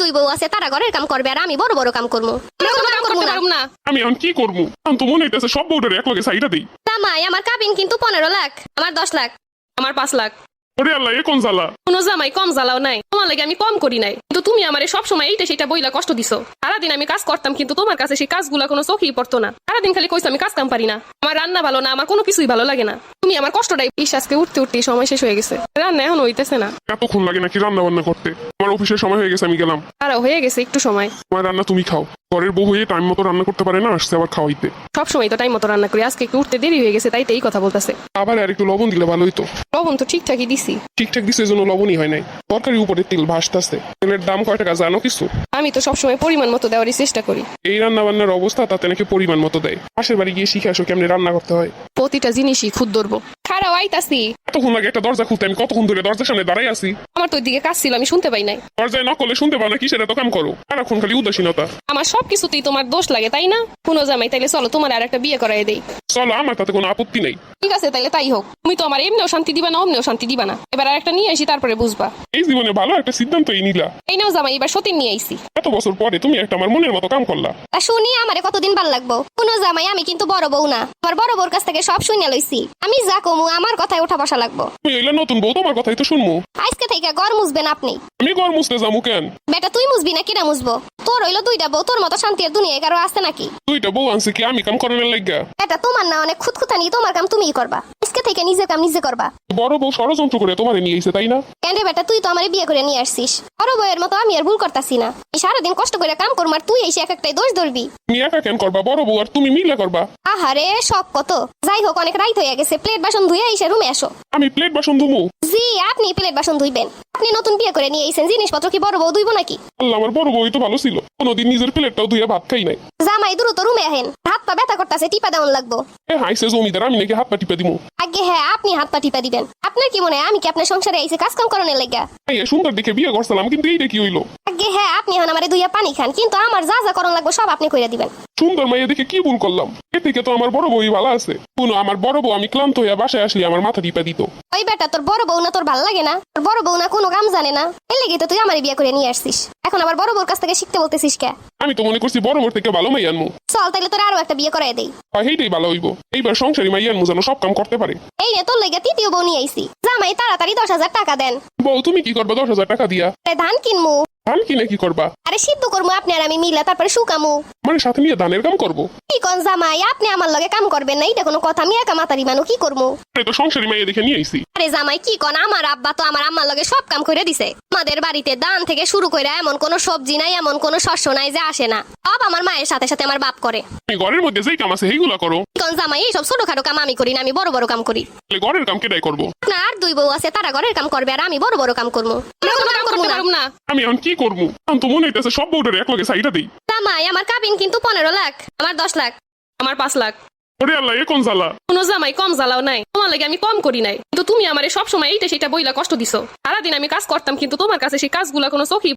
দুই বউ আছে তারা ঘরের কাম করবে আর আমি বড় বড় কাম করব। আমি কোনো কাম করব না না। আমি এখন কি করব? এখন তো মনে হইতেছে সব বউটার এক লগে সাইডা দিই। জামাই আমার কাবিন কিন্তু পনেরো লাখ আমার দশ লাখ। আমার পাঁচ লাখ। ওরে আল্লাহ এ কোন জ্বালা? কোনো জামাই কম জ্বালাও নাই। তোমার লাগে আমি কম করি নাই। কিন্তু তুমি আমারে সবসময় এইটা সেটা বইলা কষ্ট দিছো। সারাদিন আমি কাজ করতাম কিন্তু তোমার কাছে সেই কাজগুলা কোনো চোখেই পড়তো না। সারাদিন খালি কইছো আমি কাজ কাম পারি না। আমার রান্না ভালো না আমার কোনো কিছুই ভালো লাগে না। তুমি আমার কষ্টটাই বিশ্বাসকে উঠতে উঠতে সময় শেষ হয়ে গেছে। রান্না এখন হইতেছে না। এতক্ষণ লাগে নাকি রান্না বান্না করতে? আমার অফিসের সময় হয়ে গেছে আমি গেলাম। তারাও হয়ে গেছে একটু সময়। আমার রান্না তুমি খাও। ঘরের বউ হয়ে টাইম মতো রান্না করতে পারে না আসছে আবার খাওয়াইতে। সবসময় তো টাইম মতো রান্না করি আজকে একটু উঠতে দেরি হয়ে গেছে তাই তো এই কথা বলতেছে। আবার আর একটু লবণ দিলে ভালো হইতো লবণ তো ঠিকঠাকই দিছি। ঠিকঠাক দিছে এই জন্য লবণই হয় নাই। তরকারি উপরে তেল ভাসতেছে। তেলের দাম কয় টাকা জানো কিছু? আমি তো সবসময় পরিমাণ মতো দেওয়ারই চেষ্টা করি। এই রান্না বান্নার অবস্থা তাতে নাকি পরিমাণ মতো দেয়। পাশের বাড়ি গিয়ে শিখে আসো কেমনি রান্না করতে হয়। প্রতিটা জিনিসই খুদ ধরবো। খারাপ আইতাছি। এতক্ষণ লাগে একটা দরজা খুলতে আমি কতক্ষণ ধরে দরজার সামনে দাঁড়াই আছি? আমার তো ওইদিকে কাজ ছিল আমি শুনতে পাই নাই। দরজায় না করলে শুনতে পাও না কিসের এত কাম করো? সারাক্ষণ খালি উদাসীনতা। আমার সব কিছুতেই তোমার দোষ লাগে তাই না? কোনো জামাই তাইলে চলো তোমার আর একটা বিয়ে করাই দেই। চলো আমার তাতে কোনো আপত্তি নেই। ঠিক আছে তাইলে তাই হোক। তুমি তো আমার এমনিও শান্তি দিবা না অমনিও শান্তি দিবা না। এবার আর একটা নিয়ে আসি তারপরে বুঝবা। এই জীবনে ভালো একটা সিদ্ধান্তই নিলা। এই নাও জামাই এবার সতীন নিয়ে আইছি। এত বছর পরে তুমি একটা আমার মনের মতো কাম করলা। তা শুনি আমারে কতদিন ভালো লাগবো? কোনো জামাই আমি কিন্তু বড় বউ না। আমার বড় বউর কাছ থেকে সব শুনে লইছি। আমি যা কমু আমার কথায় উঠা বসা লাগবো। তুমি এলে নতুন বউ তোমার কথাই তো শুনব আজকে থেকে ঘর মুছবেন আপনি। আমি ঘর মুছতে যাব কেন? বেটা তুই মুছবি না কিনা মুছবো? তোর হইল দুইটা বউ তোর মতো শান্তির দুনিয়ায় কারও আছে নাকি? দুইটা বউ আনছে কি আমি কাম করানোর লাগা এটা তোমার না অনেক খুঁতখুতানি তোমার কাম তুমিই করবা। আজকে থেকে নিজের কাম নিজে করবা। বড় বউ ষড়যন্ত্র করে তোমারে নিয়ে এসে তাই না? কেন রে বেটা তুই তো আমার বিয়ে করে নিয়ে আসছিস। বড় বউয়ের মতো আমি আর ভুল করতাছি না। এই সারাদিন কষ্ট করে কাম করব আর তুই এসে এক একটাই দোষ ধরবি। তুমি একা কেন করবা? বড় বউ আর তুমি মিলে করবা। আহারে শখ কত। যাই হোক অনেক রাইত হয়ে গেছে। প্লেট বাসন ধুয়ে এসে রুমে আসো। আমি প্লেট বাসন ধুমু? জি আপনি প্লেট বাসন ধুইবেন। আপনি নতুন বিয়ে করে নিয়ে এসেছেন জিনিসপত্র কি বড় বউ ধুইবো নাকি? আল্লাহ আমার বড় বউই তো ভালো ছিল। কোনোদিন নিজের প্লেটটাও ধুয়ে ভাত খাই নাই। জামাই দ্রুত রুমে আহেন। পা ব্যথা করতেছে টিপা দেওয়ান লাগবো। এ হাইসে জমিদার আমি নাকি হাত পা টিপা দিমু। আগে হ্যাঁ আপনি হাত পা টিপা দিবেন। আপনার কি মনে হয় আমি কি আপনার সংসারে আইসে কাজ কাম করানোর লাগা? এই সুন্দর দেখে বিয়ে করছিলাম কিন্তু এইটা কি হইল? আগে হ্যাঁ আপনি এখন আমার দুইয়া পানি খান কিন্তু আমার যা যা করণ লাগবে সব আপনি কইরা দিবেন। সুন্দর মাইয়া দেখে কি ভুল করলাম? এ থেকে তো আমার বড় বউই ভালো আছে। কোনো আমার বড় বউ আমি ক্লান্ত হইয়া বাসায় আসলে আমার মাথা টিপা দিত। ওই বেটা তোর বড় বউ না তোর ভালো লাগে না? তোর বড় বউ না কোনো কাম জানে না? এই লেগে তো তুই আমার বিয়ে করে নিয়ে আসছিস। এখন আবার বড় বউর কাছ থেকে শিখতে বলতেছিস কে? আমি তো মনে করছি বড় বউর থেকে ভালো মাইয়া আনমু। চল তাইলে তোর আরও একটা বিয়ে করাই দেই। আর সেইটাই ভালো হইব। এইবার সংসারী মাইয়া আনমু যেন সব কাম করতে পারে। এই নে তোর লেগে তৃতীয় বউ নিয়ে আইছি। জামাই তাড়াতাড়ি দশ হাজার টাকা দেন। বউ তুমি কি করবে দশ হাজার টাকা দিয়া? ধান কিনমু। ধান কিনে কি করবা? আরে সিদ্ধ করমু আপনি আর আমি মিলা তারপরে শুকামু। মানে সাথে নিয়ে ধানের কাম করব? কি কন জামাই আপনি আমার লগে কাম করবেন না এটা কোনো কথা আমি একা মাতারি মানু কি করমু? এই তো সংসারী মাইয়া দেখে নিয়ে আইছি। আরে জামাই কি কন আমার আব্বা তো আমার আম্মার লগে সব কাম করে দিছে। আমাদের বাড়িতে দান থেকে শুরু করে এমন কোনো সবজি নাই এমন কোনো শস্য নাই যে আসে না। সব আমার মায়ের সাথে সাথে আমার বাপ করে। তুমি ঘরের মধ্যে যেই কাম আছে সেইগুলা করো। কি কন জামাই এইসব ছোটখাটো কাম আমি করি না আমি বড় বড় কাম করি। তাহলে ঘরের কাম কেটাই করব? আপনার আর দুই বউ আছে তারা ঘরের কাম করবে আর আমি বড় বড় কাম করব। করতে পারুম না। আমি এখন কি করব? আমি তো মনে হইতেছে সব বউটার এক লগে সাইডা দিই। জামাই আমার কাবিন কিন্তু পনেরো লাখ আমার দশ লাখ আমার পাঁচ লাখ। ওরে আল্লাহ এ কোন জ্বালা? কোনো জামাই কম জ্বালাও নাই তোমার লাগে আমি কম করি নাই। কিন্তু তুমি আমারে সবসময় এইটা সেটা বইলা কষ্ট দিছো। সারাদিন আমি কাজ করতাম কিন্তু তোমার কাছে সেই কাজগুলা কোনো চোখই